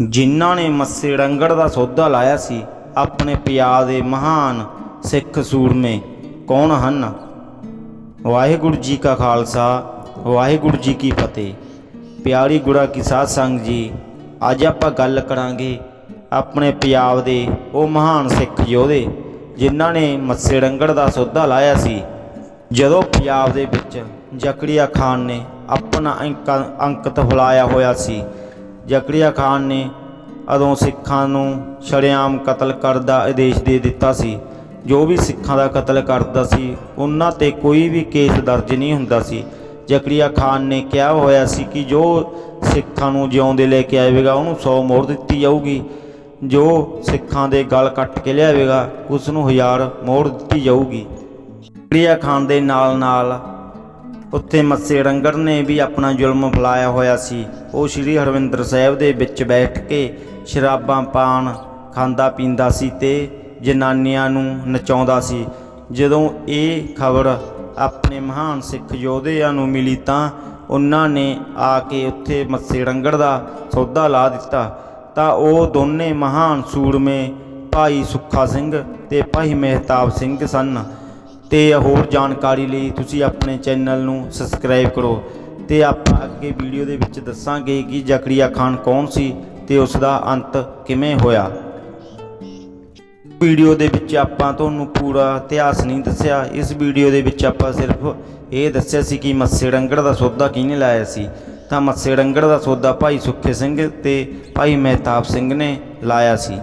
ਜਿਨ੍ਹਾਂ ਨੇ ਮੱਸੇ ਰੰਗੜ ਦਾ ਸੌਦਾ ਲਾਇਆ ਸੀ, ਆਪਣੇ ਪੰਜਾਬ ਦੇ ਮਹਾਨ ਸਿੱਖ ਸੂਰਮੇ ਕੌਣ ਹਨ? ਵਾਹਿਗੁਰੂ ਜੀ ਕਾ ਖਾਲਸਾ, ਵਾਹਿਗੁਰੂ ਜੀ ਕੀ ਫਤਿਹ। ਪਿਆਰੀ ਗੁੜਾ ਕੀ ਸਾਧ ਸੰਗ ਜੀ, ਅੱਜ ਆਪਾਂ ਗੱਲ ਕਰਾਂਗੇ ਆਪਣੇ ਪੰਜਾਬ ਦੇ ਉਹ ਮਹਾਨ ਸਿੱਖ ਯੋਧੇ, ਜਿਨ੍ਹਾਂ ਨੇ ਮੱਸੇ ਰੰਗੜ ਦਾ ਸੌਦਾ ਲਾਇਆ ਸੀ। ਜਦੋਂ ਪੰਜਾਬ ਦੇ ਵਿੱਚ ਜ਼ਕਰੀਆ ਖਾਨ ਨੇ ਆਪਣਾ ਅੰਕ ਅੰਕਤ ਫੁਲਾਇਆ ਹੋਇਆ ਸੀ ਜ਼ਕਰੀਆ ਖਾਨ ਨੇ ਉਦੋਂ ਸਿੱਖਾਂ ਨੂੰ ਛੜਿਆਮ ਕਤਲ ਕਰਨ ਦਾ ਆਦੇਸ਼ ਦੇ ਦਿੱਤਾ ਸੀ। ਜੋ ਵੀ ਸਿੱਖਾਂ ਦਾ ਕਤਲ ਕਰਦਾ ਸੀ, ਉਹਨਾਂ ਤੇ ਕੋਈ ਵੀ ਕੇਸ ਦਰਜ ਨਹੀਂ ਹੁੰਦਾ ਸੀ। ਜ਼ਕਰੀਆ ਖਾਨ ਨੇ ਕਿਹਾ ਹੋਇਆ ਸੀ ਕਿ ਜੋ ਸਿੱਖਾਂ ਨੂੰ ਜਿਉਂਦੇ ਲੈ ਕੇ ਆਵੇਗਾ, ਉਹਨੂੰ 100 ਮੋਹਰ ਦਿੱਤੀ ਜਾਊਗੀ। ਜੋ ਸਿੱਖਾਂ ਦੇ ਗਲ ਕੱਟ ਕੇ ਲਿਆਵੇਗਾ ਉਸ ਨੂੰ 1000 ਮੋਹਰ ਦਿੱਤੀ ਜਾਊਗੀ। ਜ਼ਕਰੀਆ ਖਾਨ ਦੇ ਨਾਲ ਨਾਲ ਉੱਥੇ ਮੱਸੇ ਰੰਗੜ ਨੇ ਵੀ ਆਪਣਾ ਜ਼ੁਲਮ ਫਲਾਇਆ ਹੋਇਆ ਸੀ। ਉਹ ਸ੍ਰੀ ਹਰਵਿੰਦਰ ਸਾਹਿਬ ਦੇ ਵਿੱਚ ਬੈਠ ਕੇ ਸ਼ਰਾਬਾਂ ਪਾਨ ਖਾਂਦਾ ਪੀਂਦਾ ਸੀ ਤੇ ਜਨਾਨੀਆਂ ਨੂੰ ਨਚਾਉਂਦਾ ਸੀ। ਜਦੋਂ ਇਹ ਖਬਰ ਆਪਣੇ ਮਹਾਨ ਸਿੱਖ ਯੋਧਿਆਂ ਨੂੰ ਮਿਲੀ ਤਾਂ ਉਹਨਾਂ ਨੇ ਆ ਕੇ ਉੱਥੇ ਮੱਸੇ ਰੰਗੜ ਦਾ ਸੌਦਾ ਲਾ ਦਿੱਤਾ। ਤਾਂ ਉਹ ਦੋਨੇ ਮਹਾਨ ਸੂਰਮੇ ਭਾਈ ਸੁੱਖਾ ਸਿੰਘ ਤੇ ਭਾਈ ਮਹਿਤਾਬ ਸਿੰਘ ਸਨ। ਤੇ ਹੋਰ ਜਾਣਕਾਰੀ ਲਈ ਤੁਸੀਂ ਆਪਣੇ ਚੈਨਲ ਨੂੰ ਸਬਸਕ੍ਰਾਈਬ ਕਰੋ ਤੇ ਆਪਾਂ ਅੱਗੇ ਵੀਡੀਓ ਦੇ ਵਿੱਚ ਦੱਸਾਂਗੇ ਕਿ ਜ਼ਕਰੀਆ ਖਾਨ ਕੌਣ ਸੀ ਤੇ ਉਸ ਦਾ ਅੰਤ ਕਿਵੇਂ ਹੋਇਆ। ਵੀਡੀਓ ਦੇ ਵਿੱਚ ਆਪਾਂ ਤੁਹਾਨੂੰ ਪੂਰਾ ਇਤਿਹਾਸ ਨਹੀਂ ਦੱਸਿਆ। ਇਸ ਵੀਡੀਓ ਦੇ ਵਿੱਚ ਆਪਾਂ ਸਿਰਫ ਇਹ ਦੱਸਿਆ ਸੀ ਕਿ ਮੱਸੇ ਰੰਗੜ ਦਾ ਸੌਦਾ ਕਿਹਨੇ ਲਾਇਆ ਸੀ। ਤਾਂ ਮੱਸੇ ਰੰਗੜ ਦਾ ਸੌਦਾ ਭਾਈ ਸੁੱਖੇ ਸਿੰਘ ਤੇ ਭਾਈ ਮਹਿਤਾਬ ਸਿੰਘ ਨੇ ਲਾਇਆ ਸੀ।